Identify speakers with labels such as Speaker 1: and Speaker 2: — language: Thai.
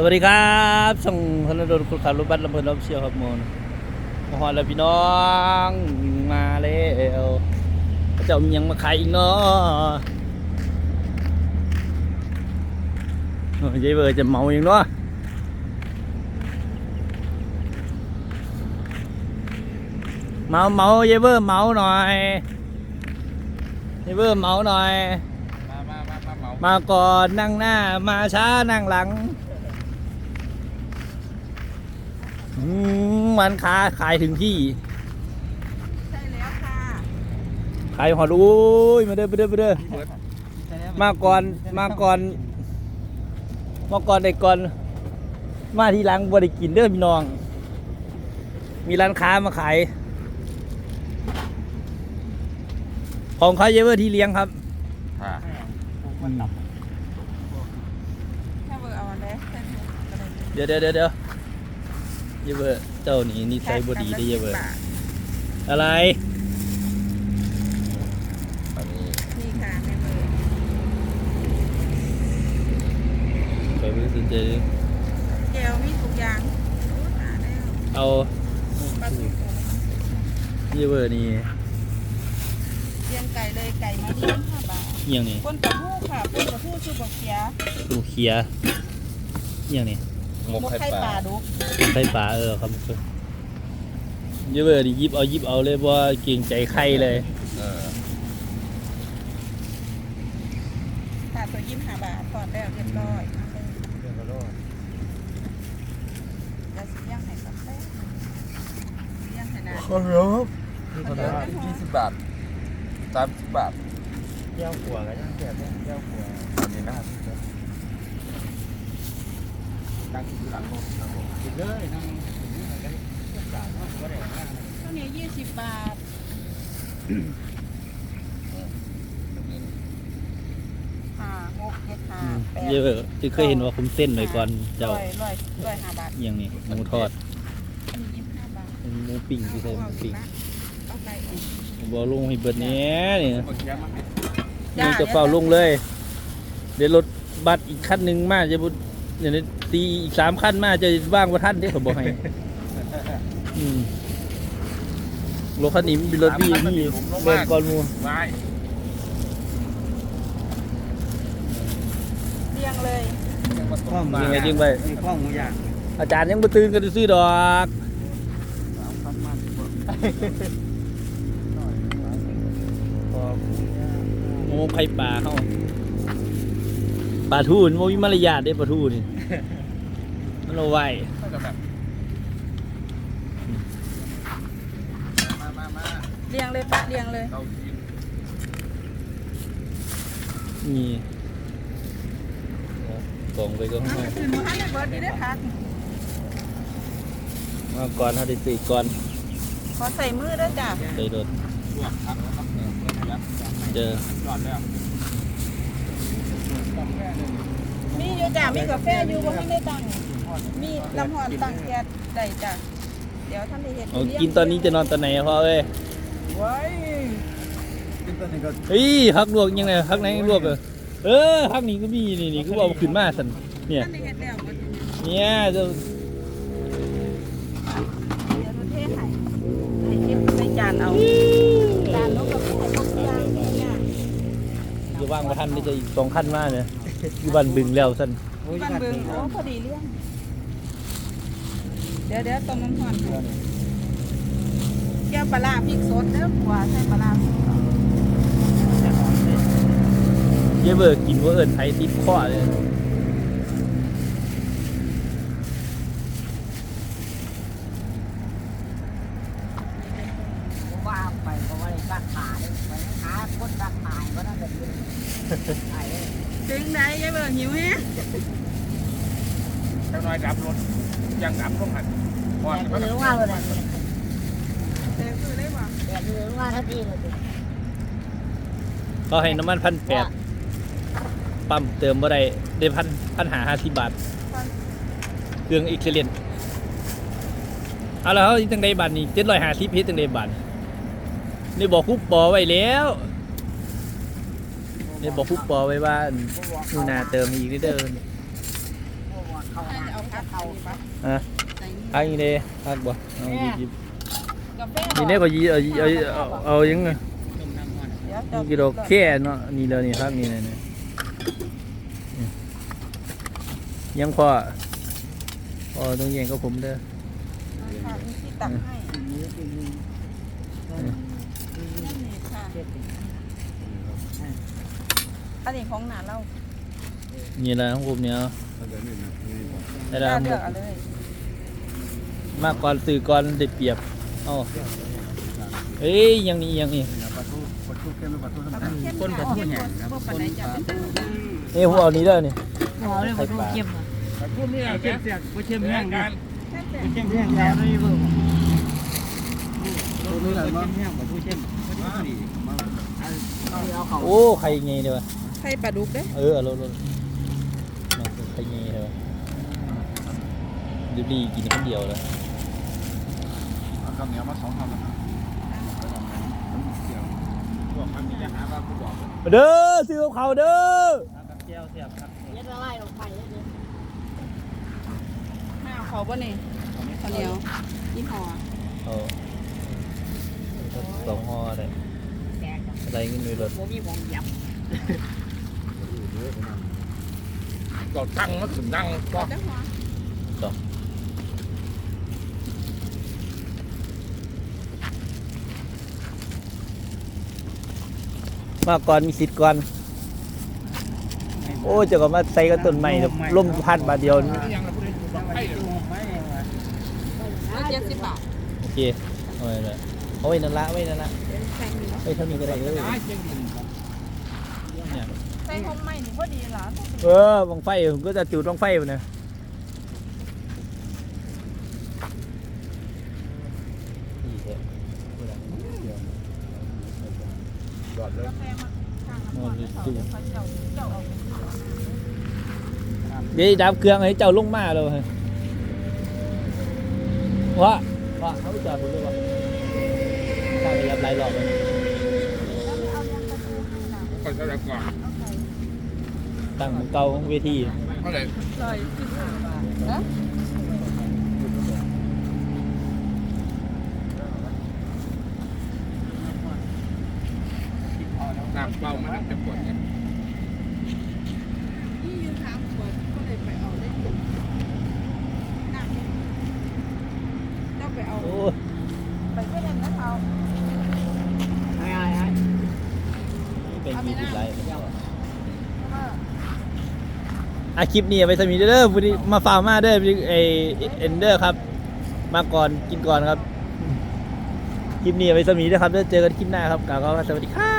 Speaker 1: สวัสดีครับช่องธนดลคุณขับรถบัสลำเพลินรถเชียวครับโมนมาฮอดแล้วพี่น้องมาแล้วพระเจ้ามีหยังมาขายอีกเนาะโอ้ยยายเบอร์จะเมาอย่างเนาะเมาเมายายเบอร์เมาหน่อยยายเบอร์เมาหน่อย
Speaker 2: มามามามาเหมา
Speaker 1: มาก่อนนั่งหน้ามาช้านั่งหลังอื มมันค้าขายถึงที่
Speaker 3: ใช่แล้วค่ะ
Speaker 1: ขายหอดอุ้ยมาเด้อมาเด้อมาเด้อ
Speaker 2: เบิร์ด
Speaker 1: มาก่อนมาก่อนมาก่อนได้ก่อน มาทีหลังบ่ได้กินเด้อพี่น้อง มีร้านค้ามาขาย ของเขาเยอะเวอร์ที่เลี้ยงครับ
Speaker 2: ค่ะ
Speaker 3: ถ้าเบอร์เอาอันแรกใช่ไหมกระดาษ
Speaker 1: เดี๋ยวเดี๋ยวเดี๋ยวเดี๋ ยวเยอะเวอร์เจ้านี่นิสัยบ่ดีได้อเยอะเวอร์
Speaker 3: บาท
Speaker 1: อะไร
Speaker 2: อันนี้
Speaker 3: นี่ค่ะแม่เบอร์
Speaker 1: ไปไม่สนใจเลย
Speaker 3: แก้วมีทุกอย่างโอ้ตายแล้ว
Speaker 1: เอา
Speaker 3: ปลาสุก
Speaker 1: เยอะเวอร์นี่
Speaker 3: เลี้ยงไก่เลยไก่มาเลี้ยงห้าบาท
Speaker 1: เอียงนี่
Speaker 3: คนกระหู้ค่ะคนกระหู้ชื่อบักเขีย
Speaker 1: ดูเขียเอียงนี่
Speaker 2: หมก
Speaker 3: หมก
Speaker 2: ไข่
Speaker 3: ไข่
Speaker 2: ป
Speaker 3: ป
Speaker 2: ลา
Speaker 3: ลาดุก
Speaker 1: ไข่ปลาเออครับเยอะเวอร์นี่ยิบเอายิบเอาเลยเพราะว่าเกรงใจไข่เลย
Speaker 2: เออ
Speaker 3: ปลาตัวยิ้มห้าบาทก่อนแล้วเรียบร้อยเอาเลยจะสิย่างให้สักแป๊บย่างให้นาน
Speaker 2: ขอรับยี่สิบบาทสามสิบบาท
Speaker 4: เจ้าขัวกันยังเก็บเนี่ยเจ้าขัว
Speaker 2: อันนี้นะ ตั้งหลังรถครับผม
Speaker 4: กินเลยนั่งนี่เหมือนกันทุกจานเนาะก็ได้มาก
Speaker 3: ข้าวเหนียวยี่สิบบาท ห้าหกเจ็ดห้าแปด
Speaker 1: เยอะเวอร์จะเคยเห็นว่าผมเส้นไว้ก่อนเจ้า
Speaker 3: ร้อยร้อยร้อยห้าบาท
Speaker 1: เอียงนี่หมูทอด
Speaker 3: อันนี้ยี่สิบห้าบาท
Speaker 1: หมูปิ้งที่ใส่หมูปิ้ง
Speaker 3: เอาไปอีก
Speaker 1: ผมบอกลุงให้เบิดเนี้ยนี่
Speaker 2: เมื่อกี้มันเป็น
Speaker 3: จ้า
Speaker 1: มึงจะเฝ้าลุงเลย เดี๋ยวรถบัสอีกคันหนึ่งมาจะบุ เดี๋ยวนี้ตีอีกสามคันมาจะว่างประท่านเด้ผมบอกให้อืมรถคันนี้มันเป็นรถพี่พี่เบินก่อนหมู
Speaker 2: ไม้
Speaker 3: เรียงเลย
Speaker 2: ยังมาตก
Speaker 1: จริงไงจริงไป
Speaker 4: มีข้องหมูย่าง
Speaker 1: อาจารย์ยังมาตื่นกันซื้อดอก
Speaker 4: สามพันมัน
Speaker 1: พอโง่ไข่ปลาเขา ปลาทูนโมมีมารยาทได้ปลาทูนี่มันเอาไว้
Speaker 2: ก็จะแบบมามามา
Speaker 3: เรียงเลยปะเรียงเลย
Speaker 2: เรากิน
Speaker 1: นี่กองไปก็
Speaker 3: น้ำ
Speaker 1: ห้
Speaker 3: กระสือหนูให้เบิร์ดดีได้พัก
Speaker 1: มาก่อนเขาได้ตีก่อน
Speaker 3: ขอใส่มือด้วยจ้ะ
Speaker 1: ใส่รถ
Speaker 2: ลวกผักแล้วครับเนี่ยนะครับ
Speaker 1: เจอ
Speaker 2: ยอดแล้ว
Speaker 3: มีอยู่จ้ะมีกาแฟอยู่บ่ให้ได้ตังค์มีน้ำหอนตังแก๊สได้จ้ะเดี๋ยวท่านได้เห็น
Speaker 1: เอากินตอนนี้จะนอนตอนไหนอะพ่อเอ้ย
Speaker 4: ไว้กินตอนนี้ก็
Speaker 1: เฮ้ยฮักลวกยังไงฮักไหนลวกเออเออฮักนี่ก็มีนี่นี่ก็เอาขึ้นมาสันเนี่ย
Speaker 3: ท่านได้เห็นแล้วบ่
Speaker 1: เนี่ยจะางมาทันนี่จะอีกสองขั้นมากเลยอยู่บ้านบึงแล้วสัน
Speaker 4: โอ้ย
Speaker 3: บ้าน
Speaker 4: กัด
Speaker 3: เบิ่ง
Speaker 4: นี่
Speaker 3: โอ้พอดีเรื่อง เดี๋ยวเดี๋ยวต้มน้ำหอนให้แก้วปลาร้าพริกสดเด้อผัวใส่ปลาร้าพริกสด
Speaker 1: เยเบอร์กินว่าเอิญไทยติดข้อเลย
Speaker 5: ว่าไป เพราะว่ารักหมาเนี่ยไปหาคนรักหมาก็น่าจะดีไอ้
Speaker 3: ถึงไหนยายเบิ่งหิวแฮะ
Speaker 2: เจ้าน้อยดับรถยังดับลงหันพอ
Speaker 5: แต่
Speaker 2: ดมัน
Speaker 5: คือว่าเลย
Speaker 3: เดี๋ยวคือได้บ่
Speaker 5: แต่คือว่าทันทีเลย
Speaker 1: เขาให้น้ำมันพันแปดปั๊มเติมบ่ได้ได้พันพันหาห้าสิบบาท เครื่องเอ็กซ์เลนเอาแล้วเขาตั้งใดบาทนี่เจ็ดร้อยห้าสิบเพชรตั้งใดบาท นี่บอกคุปปอไว้แล้วนี่บอกคุปปอไว้ว่านู่นนาเติมอีกนิดเดิม
Speaker 5: เขา
Speaker 3: ให้เอาพักเอาปะ
Speaker 1: อะ
Speaker 3: ใส่นี่
Speaker 1: พักอีกเด้พักบ่เอาหยิบหยิบ
Speaker 3: กาแฟ
Speaker 1: นี่เนี่ยก็ยีเอาเอาเอาเอายังไง
Speaker 4: ต้มน้ำมัน
Speaker 3: เดี๋ยวจะ
Speaker 1: นี่กิโลแค่เนาะนี่เดี๋ยวนี้ครับนี่นี่นี่นี่ยังพอพอต้องแย่งกับผมเด้อ
Speaker 3: ค่ะมีที่ตักให้ นั่นนี่ค่ะอันนี้ของหนาเรา
Speaker 1: นี่แหละของผมเนี่ยได้แล้ว
Speaker 3: เลือกเอาเลย
Speaker 1: มากก่อนสื่อก่อนได้เปรียบเอ้าเอ้ยยังนี่ยังนี่
Speaker 3: คนกับผู้ใหญ่ครับคนจะเป็นตัว
Speaker 1: เอ้ยผมเอานี้เด้อนี่
Speaker 5: เอาเลยบ่ต้องเข้มอะ
Speaker 2: แต่พูดนี่
Speaker 4: เอา
Speaker 2: เอา
Speaker 4: เจ็
Speaker 2: เจ็
Speaker 4: บบเสียกบ่เข้ม
Speaker 2: แม่
Speaker 4: แห้ง
Speaker 2: กั
Speaker 4: กัน
Speaker 2: น
Speaker 4: เข้มแห้งแล้วนี่เบิ่งตัวนี้เข้มแห้งบ่ผู้เข้มบ่ดี
Speaker 5: เอาเขา
Speaker 1: โอ้ใครไงเด้อ
Speaker 3: ไข่ปลาดุกเด้
Speaker 1: เออเอาลงใครไงเด้อดูดีกินคนเดียวเลย
Speaker 2: คำนี้มาสองคำพวกคำนี้จะหาว่ากูบอก
Speaker 1: เด้อซื้อกับเขาวเด้อ
Speaker 4: กับแก้วเสียบครับ
Speaker 5: เย็ดละลายลงไปเลย
Speaker 3: ห้าเขาบ่นี่ข้าวเหนียวยี่ห้อ
Speaker 1: เอาสองห่อเลย
Speaker 5: แตก
Speaker 1: อะไรเงินในรถ
Speaker 5: บ่มีวงยับ
Speaker 2: ก็ตั้งมาถึงตั้งก็
Speaker 3: เด้อหัว
Speaker 1: มาก่อนมีสิทธิ์ก่อน โอ้เจะก็มาใส่กับต้นไม้แบบล่มพัดบาทเดียวนี่
Speaker 2: ยังเราพูดได้บอกให้เลย
Speaker 3: ร้อยเจ็ดสิบบาท
Speaker 1: โอเคเอาไว้เลยเอาไว้นั่นละไว้นั่นละ
Speaker 3: แพงอยู่เนาะ
Speaker 1: ไว้เท่านี้ก็ได้เออ
Speaker 2: ย้ายเชียงดิน
Speaker 1: เนี่ย
Speaker 3: ใส่หอมใหม่นี่พอดีล่ะ
Speaker 1: เออบังไฟผมก็จะจุดบังไฟไปนะนี่แหละ
Speaker 2: จอดเลย
Speaker 3: กาแฟมาทางน้ำร้อนแล้วเขาเดี๋ยวเขาเจ้าเจ้าเอาไป
Speaker 1: เดี๋ยวดับเครื่องให้เจ้าลงมาเลยว่าว่าเขาไปจอดผมเลยวะ ข้างไปยับหลายรอบเลย
Speaker 3: แล้วไม่เอายังประตูให้ล่ะ
Speaker 2: ก็จะแล้วก่อน
Speaker 3: เอาใส่
Speaker 1: ตั้งเหมือนเก่าเวที
Speaker 2: เท่าไหร่
Speaker 3: ร้อยสิบห้าบาทนะ
Speaker 2: น้ำเปล่ามันจะปวดเนี่ย
Speaker 3: นี่ยืนถามขวดก็เลยไปเอาได้ถูกน้ำเจ้าไปเอา
Speaker 1: โอ้ย
Speaker 3: ไปแค่นั้นนะเขา
Speaker 5: ไอ้ไอ้
Speaker 1: เป็นมีติดไร
Speaker 3: เพราะว่า
Speaker 1: อะคลิปนี้เอาไปสมีเด้อวันนี้มาฟาวมาเด้อไอเอ็นเดอร์ครับ มาก่อนกินก่อนครับ คลิปนี้เอาไปสมีเด้อครับแล้วเจอกันคลิปหน้าครับกล่าวคำว่าสวัสดีครับ